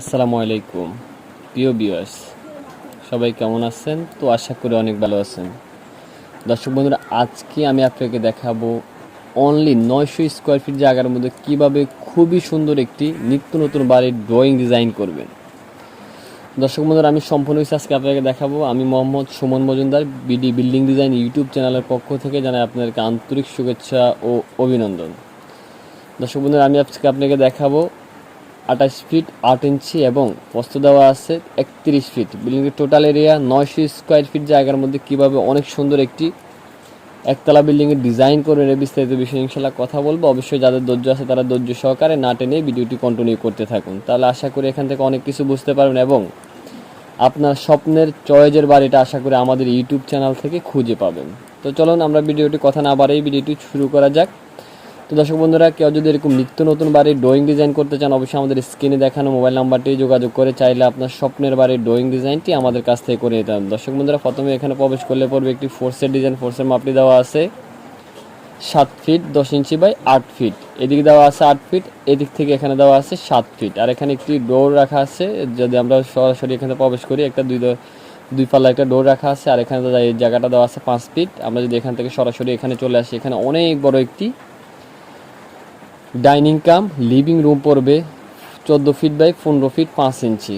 আসসালামু আলাইকুম। প্রিয় বিয়ার্স সবাই কেমন আছেন? তো আশা করি অনেক ভালো আছেন। দর্শক বন্ধুরা, আজকে আমি আপনাকে দেখাবো অনলি নয়শো স্কোয়ার ফিট জায়গার মধ্যে কীভাবে খুবই সুন্দর একটি নিত্য নতুন বাড়ির ড্রয়িং ডিজাইন করবেন। দর্শক বন্ধুরা, আমি সম্পূর্ণ কিছু আজকে আপনাকে দেখাবো। আমি Mohammad Suman Majumdar, BD building design YouTube চ্যানেলের পক্ষ থেকে জানাই আপনাদেরকে আন্তরিক শুভেচ্ছা ও অভিনন্দন। দর্শক বন্ধুরা, আমি আজকে আপনাকে দেখাবো আঠাশ ফিট, আট ইঞ্চি এবং প্রস্ত দেওয়া আছে একত্রিশ ফিট। বিল্ডিংয়ের টোটাল এরিয়া নয়শো স্কোয়ার ফিট জায়গার মধ্যে কীভাবে অনেক সুন্দর একটি একতলা বিল্ডিংয়ের ডিজাইন করবেন এর বিস্তারিত বিষয়ে ইনশাল্লাহ কথা বলব। অবশ্যই যাদের ধৈর্য আছে তারা ধৈর্য সহকারে না টেনে ভিডিওটি কন্টিনিউ করতে থাকুন। তাহলে আশা করি এখান থেকে অনেক কিছু বুঝতে পারবেন এবং আপনার স্বপ্নের চয়েজের বাড়িটা আশা করি আমাদের ইউটিউব চ্যানেল থেকে খুঁজে পাবেন। তো চলুন আমরা ভিডিওটি কথা না বাড়াই ভিডিওটি শুরু করা যাক। তো দর্শক বন্ধুরা, কেউ যদি এরকম নিত্য নতুন বাড়ির ড্রয়িং ডিজাইন করতে চান, অবশ্যই আমাদের স্ক্রিনে দেখানো মোবাইল নাম্বারটি যোগাযোগ করে চাইলে আপনার স্বপ্নের বাড়ির ড্রয়িং ডিজাইনটি আমাদের কাছ থেকে করে নিতে হবে দর্শক বন্ধুরা, প্রথমে এখানে প্রবেশ করলে পড়বে একটি ফোর্সের ডিজাইন ফোর্সের মাপটি দেওয়া আছে সাত ফিট দশ ইঞ্চি বাই আট ফিট এদিকে দেওয়া আছে আট ফিট এদিক থেকে এখানে দেওয়া আছে সাত ফিট আর এখানে একটি ডোর রাখা আছে, যদি আমরা সরাসরি এখানে প্রবেশ করি, একটা দুই দুই পাল্লা একটা ডোর রাখা আছে, আর এখানে জায়গাটা দেওয়া আছে পাঁচ ফিট আমরা যদি এখান থেকে সরাসরি এখানে চলে আসি, এখানে অনেক বড় একটি ডাইনিং কাম, লিভিং রুম পড়বে চোদ্দ ফিট বাই পনেরো ফিট পাঁচ ইঞ্চি।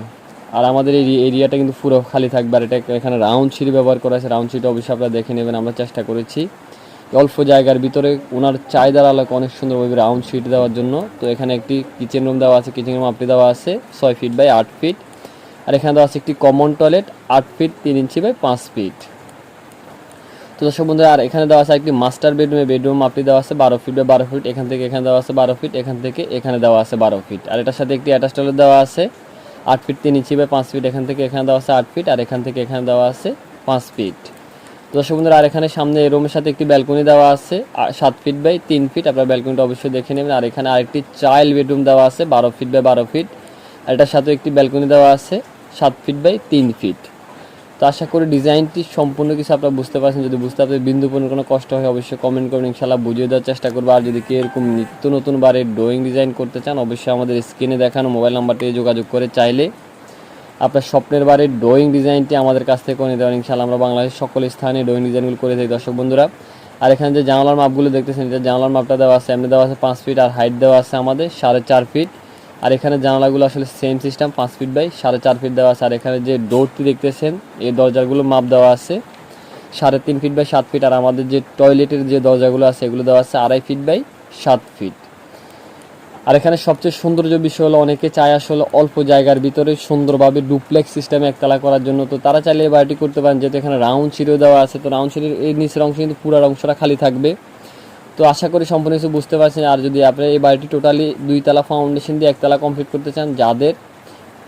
আর আমাদের এই এরিয়াটা কিন্তু পুরো খালি থাকবে আর এটা এখানে রাউন্ড সিট ব্যবহার করা আছে। রাউন্ড সিট অবশ্যই আপনারা দেখে নেবেন, আমরা চেষ্টা করেছি। অল্প জায়গার ভিতরে ওনার চাহিদার আলোকে অনেক সুন্দরভাবে রাউন্ড সিট দেওয়ার জন্য। তো এখানে একটি কিচেন রুম দেওয়া আছে কিচেন রুম আপনি দেওয়া আছে, ছয় ফিট বাই আট ফিট। আর এখানে দেওয়া আছে একটি কমন টয়লেট আট ফিট তিন ইঞ্চি বাই পাঁচ ফিট। তো দর্শক বন্ধুরা, আর এখানে দেওয়া আছে একটি মাস্টার বেডরুমে বেডরুম আপনি দেওয়া আছে বারো ফিট বা বারো ফিট এখান থেকে এখানে দেওয়া আছে বারো ফিট এখান থেকে এখানে দেওয়া আছে বারো ফিট আর এটার সাথে একটি অ্যাটাচ টয়লেট দেওয়া আছে, আট ফিট তিন ইঞ্চি বা পাঁচ ফিট এখান থেকে এখানে দেওয়া আছে আট ফিট আর এখান থেকে এখানে দেওয়া আছে পাঁচ ফিট তো দর্শক বন্ধুরা, আর এখানে সামনে এই রুমের সাথে একটি ব্যালকনি দেওয়া আছে সাত ফিট বাই তিন ফিট আপনার ব্যালকনিটা অবশ্যই দেখে নেবেন। আর এখানে আরেকটি চাইল্ড বেডরুম দেওয়া আছে, বারো ফিট বাই বারো ফিট আর এটার সাথে একটি ব্যালকনি দেওয়া আছে, সাত ফিট বাই তিন ফিট আশা করি ডিজাইনটি সম্পূর্ণ কিছু আপনারা বুঝতে পারছেন। যদি বুঝতে আপনাদের বিন্দুপূর্ণ কোনো কষ্ট হয়, অবশ্যই কমেন্ট করবেন। ইনশাল্লাহ বুঝিয়ে দেওয়ার চেষ্টা করব। আর যদি কেউ এরকম নিত্য নতুন বারের ড্রয়িং ডিজাইন করতে চান, অবশ্যই আমাদের স্ক্রিনে দেখানো মোবাইল নাম্বারটি যোগাযোগ করে চাইলে আপনার স্বপ্নের বাড়ির ড্রয়িং ডিজাইনটি আমাদের কাছ থেকে নিতে পারেন ইনশাল্লাহ আমরা বাংলাদেশের সকল স্থানে ড্রয়িং ডিজাইনগুলো করে থাকি। দর্শক বন্ধুরা, আর এখানে যে জানালার মাপগুলো দেখতেছেন, এটা জানালার মাপটা দেওয়া আছে, এমনি দেওয়া আছে পাঁচ ফিট আর হাইট দেওয়া আছে আমাদের সাড়ে চার ফিট আর এখানে জানালাগুলো আসলে সেম সিস্টেম পাঁচ ফিট বাই সাড়ে চার ফিট দেওয়া আছে। আর এখানে যে ডোরটি দেখতেছেন, এই দরজাগুলো মাপ দেওয়া আছে। সাড়ে তিন ফিট বাই সাত ফিট আর আমাদের যে টয়লেটের যে দরজাগুলো আছে, এগুলো দেওয়া আছে আড়াই ফিট বাই সাত ফিট আর এখানে সবচেয়ে সৌন্দর্য বিষয় হলো, অনেকে চায় আসলে অল্প জায়গার ভিতরে সুন্দরভাবে ডুপ্লেক্স সিস্টেমে একতলা করার জন্য। তো তারা চাইলে এই বাড়িটি করতে পারেন, যেহেতু এখানে রাউন্ড সিঁড়িও দেওয়া আছে। তো রাউন্ড সিঁড়ির এই নিচের অংশ কিন্তু পুরো অংশটা খালি থাকবে। তো আশা করি সম্পূর্ণ কিছু বুঝতে পারছেন। আর যদি আপনি এই বাড়িটি টোটালি দুইতলা ফাউন্ডেশন দিয়ে একতলা কমপ্লিট করতে চান, যাদের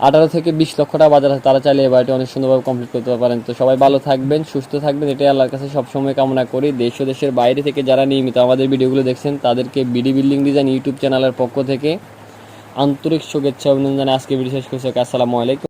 আঠারো থেকে বিশ লক্ষ টাকা বাজার আছে, তারা চাইলে এই বাড়িটি অনেক সুন্দরভাবে কমপ্লিট করতে পারেন। তো সবাই ভালো থাকবেন, সুস্থ থাকবেন, এটাই আল্লাহর কাছে সবসময় কামনা করি। দেশ ও দেশের বাইরে থেকে যারা নিয়মিত আমাদের ভিডিওগুলো দেখছেন, তাদেরকে বিডি বিল্ডিং ডিজাইন ইউটিউব চ্যানেলের পক্ষ থেকে আন্তরিক শুভেচ্ছা অভিনন্দন আজকে ভিডিও শেষ করছি আসসালামু আলাইকুম।